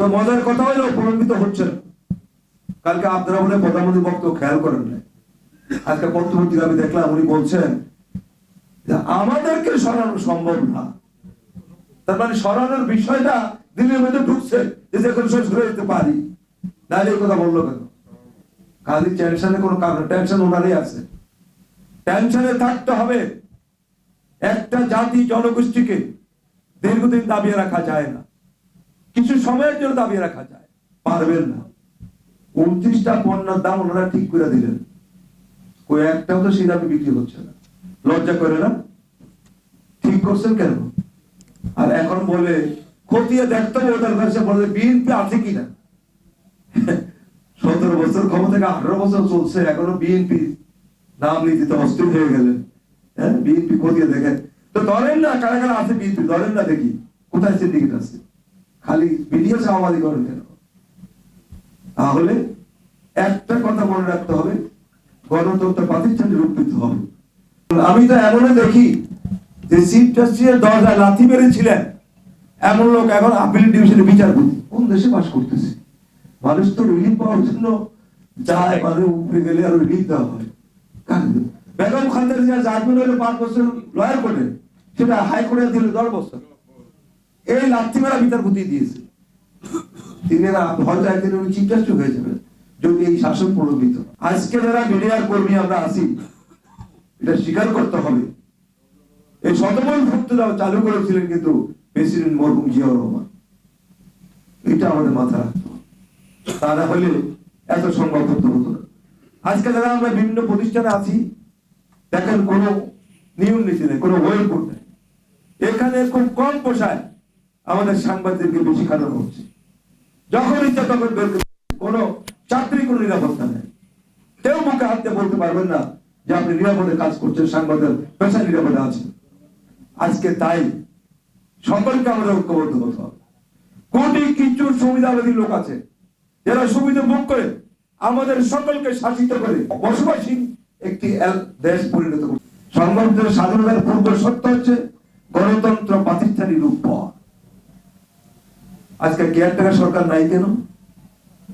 তো মজার কথা হলো প্রলম্বিত হচ্ছে না। কালকে আপনারা বলে প্রধানমন্ত্রী বক্তব্য খেয়াল করেন না আজকে পত্রপত্রিকা আমি দেখলাম, উনি বলছেন আমাদেরকে সরানো সম্ভব না। তার মানে সরানোর বিষয়টা দিল্লির মধ্যে ঢুকছে, যে যে কোনো সময় যেতে পারি। নাহলে এই কথা বলল কেন? খালি টেনশনে কোনো কারণ টেনশন ওনারই আছে। টেনশনে থাকতে হবে। একটা জাতি জনগোষ্ঠীকে দীর্ঘদিন দাবিয়ে রাখা যায় না। কিছু সময়ের জন্য দাবিয়ে রাখা যায়। পারবেন না। উনত্রিশটা পণ্যের দাম ওনারা ঠিক করে দিলেন। কই একটাও তো সেই দামে বিক্রি হচ্ছে না। লজ্জা করে না? ঠিক করছেন কেন? আর এখন বলে, খতিয়ে দেখতে হবে ওদের কাছে, বলে বিএনপি আছে কিনা? সতেরো বছর ক্ষমতা থেকে আঠারো বছর চলছে, এখনও বিএনপি নাম নীতিতে অস্থির হয়ে গেলেন। হ্যাঁ বিএনপি খতিয়ে দেখেন। তো ধরেন না, কারা কারা আছে বিএনপি? ধরেন না দেখি। কোথায় সিন্ডিকেট আছে? খালি ভিডিও চাওয়াবাদি করেন কেন? তাহলে একটা কথা মনে রাখতে হবে, গণতন্ত্র প্রাতিষ্ঠানিক রূপ হবে। আমি তো এমনও দেখি যে চিফ জাস্টিসের দরজায় লাথি মেরেছিলেন। এমন লোক এখন আপিল ডিভিশনে বিচারপতি। কোন দেশে বাস করতেছে? মানুষ তো রিলিফ পাওয়ার জন্য যায় মানে উপরে গেলে আর রিলিফ দেওয়া হয়। বেগম খালেদা জিয়া জাজমেন্ট হলে পাঁচ বছর লয়ার কোর্টে, সেটা হাইকোর্টে দিল দশ বছর। এই লাথি মেরা বিচারপতি দিয়েছে। তিনি হয়তো একদিন উনি চিফ জাস্টিস হয়ে যাবেন, যদি এই শাসন প্রলম্বিত। আজকে যারা মিডিয়ার কর্মী আমরা আছি, এটা স্বীকার করতে হবে। এই শতমূল ভুক্তরাও চালু করেছিলেন কিন্তু প্রেসিডেন্ট মরহুম জিয়াউর রহমান। এটা আমাদের মাথা রাখতে। তা না হলে এত সংবাদ হতো না। আজকে যারা আমরা বিভিন্ন প্রতিষ্ঠানে আছি, দেখেন কোনো নিয়ম নীতি নেই, কোনো ওয়েল কোড নেই। এখানে খুব কম পোষায় আমাদের সাংবাদিকদেরকে বেশি খাটানো হচ্ছে। যখন ইচ্ছা তখন বের করে কোনো চাকরি, কোনো নিরাপত্তা নেই। কেউ মুখে হাত দিয়ে বলতে পারবেন না যে আপনি নিরাপদে কাজ করছেন, সাংবাদিক পেশা নিরাপদে আছেন। আজকে তাই সকলকে আমাদের ঐক্যবদ্ধ হতে হবে। কোটি কিছু সুবিধাবাদী লোক আছে, যারা সুবিধা ভোগ করে আমাদের সকলকে শাসিত করে বসবাসী একটি দেশ পরিণত করছে। সংবাদের স্বাধীনতার পূর্ব সত্য হচ্ছে গণতন্ত্র প্রাতিষ্ঠানিক রূপ পাওয়া। আজকে কেয়ারটেকার সরকার নাই কেন?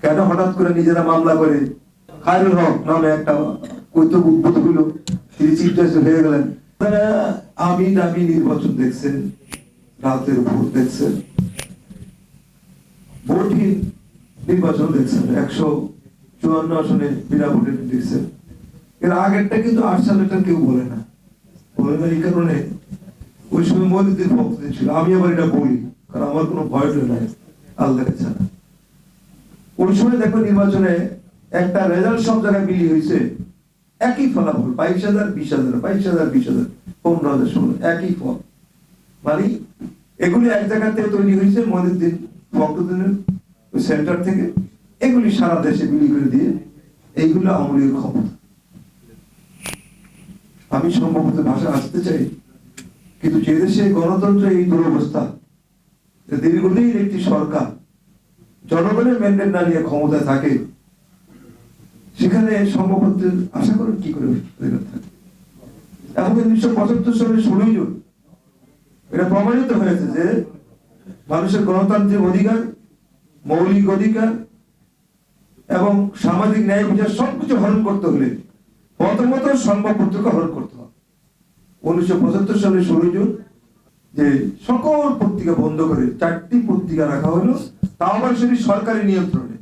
কেন হঠাৎ করে নিজেরা মামলা করে? খায়রুল হক নামে একটা কৈতব উদ্ভূত হইল তিনি জাস্টিস হয়ে গেলেন। আমি দামি নির্বাচন দেখছেন, রাতের ভোট দেখছেন, ভোটহীন নির্বাচন দেখছেন, একশো চুয়ান্ন আসনে বিনা ভোটে দেখছেন। এর আগেরটা কিন্তু আট সালেরটা কেউ বলে না। বলে না এই কারণে। ওই সময় মহিউদ্দিন ভক্তদের ছিল, আমি আবার এটা বলি। কারণ আমার কোনো ভয় টয় নাই আল্লাহকে ছাড়া ওই সময় দেখো নির্বাচনে একটা রেজাল্ট সব জায়গায় মিলিয়ে হয়েছে, একই ফলাফল, বাইশ হাজার, বিশ হাজার, বাইশ হাজার, বিশ হাজার, পনেরো হাজার, ষোলো একই ফল। মানে এগুলি এক জায়গা থেকে তৈরি হয়েছে মহিউদ্দিন ভক্তদিনের সেন্টার থেকে। এগুলি সারা দেশে বিলি করে দিয়ে এইগুলো আমলের ক্ষমতা। আমি সম্ভবত ভাষা আসতে চাই, কিন্তু যে দেশে গণতন্ত্র এই দুরবস্থা যে দীর্ঘদিন একটি সরকার জনগণের ম্যান্ডেট না নিয়ে ক্ষমতায় থাকে, সেখানে সম্ভবত আশা করেন কি করে এবং উনিশশো পঁচাত্তর সালে ষোলোই জুন এটা প্রমাণিত হয়েছে যে মানুষের গণতান্ত্রিক অধিকার, মৌলিক অধিকার এবং সামাজিক ন্যায় বিচার সবকিছু হরণ করতে হলে প্রথমত সংবাদ পত্রিকা হরণ করতে হবে। উনিশশো পঁচাত্তর সালে ষোলোই জুন যে সকল পত্রিকা বন্ধ করে চারটি পত্রিকা রাখা হলো তাও আবার সেটি সরকারি নিয়ন্ত্রণে।